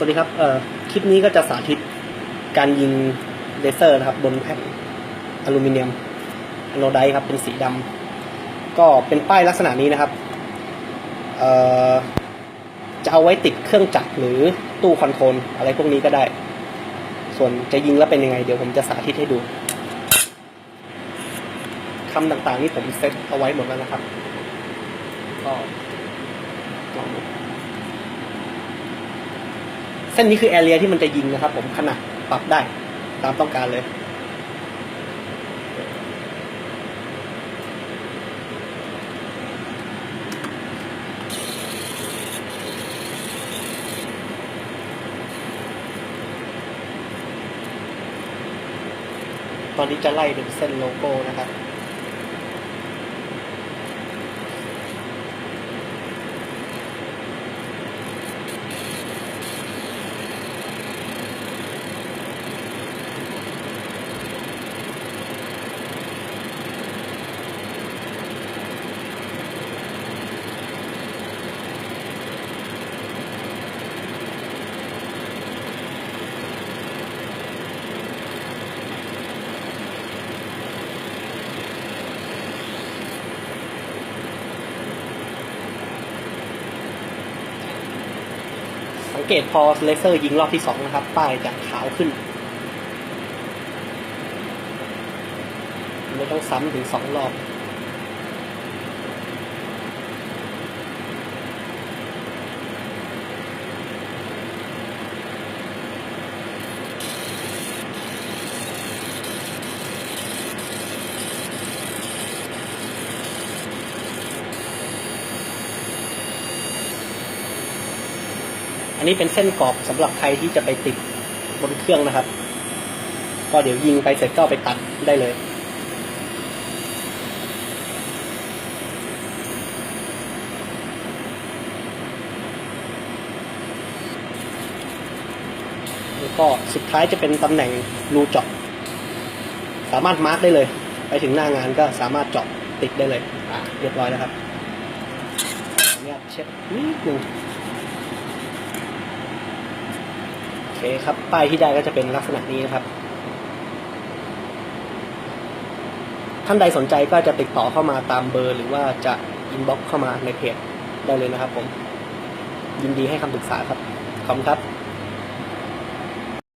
สวัสดีครับเอ่อคลิปนี้ก็จะสาธิตการยิงเลเซอร์นะครับ บนแผ่นอลูมิเนียมอโนไดครับเป็นสีดำก็เป็นป้ายลักษณะนี้นะครับเอ่อจะเอาไว้ติดเครื่องจักรหรือตู้คอนโทรลอะไรพวกนี้ก็ได้ ส่วนจะยิงแล้วเป็นยังไง เดี๋ยวผมจะสาธิตให้ดูคำต่างๆนี่ผมเซตเอาไว้หมดแล้วนะครับ ก็ลองดู ส้นนี้คือแอเรียที่มันจะยิงนะครับ ผมขนาดปรับได้ตามต้องการเลย ตอนนี้จะไล่เป็นเส้นโลโก้นะครับ สังเกตพอเลเซอร์ยิงรอบที่สองนะครับ ป้ายจะขาวขึ้น ไม่ต้องซ้ำถึงสองรอบ อันนี้เป็นเส้นกรอบสำหรับใครที่จะไปติดบนเครื่องนะครับ ก็เดี๋ยวยิงไปเสร็จก็ไปตัดได้เลย แล้วก็สุดท้ายจะเป็นตำแหน่งรูเจาะสามารถมาร์กได้เลย ไปถึงหน้างานก็สามารถเจาะติดได้เลยอะเรียบร้อยแล้วครับขออนุญาตเช็ดนิดนึง โอ เคครับ ป้ายที่ได้ก็จะเป็นลักษณะนี้นะครับ ท่านใดสนใจก็จะติดต่อเข้ามาตามเบอร์ หรือว่าจะอินบ็อกเข้ามาในเพจได้เลยนะครับผม ยินดีให้คำปรึกษาครับ ขอบคุณครับ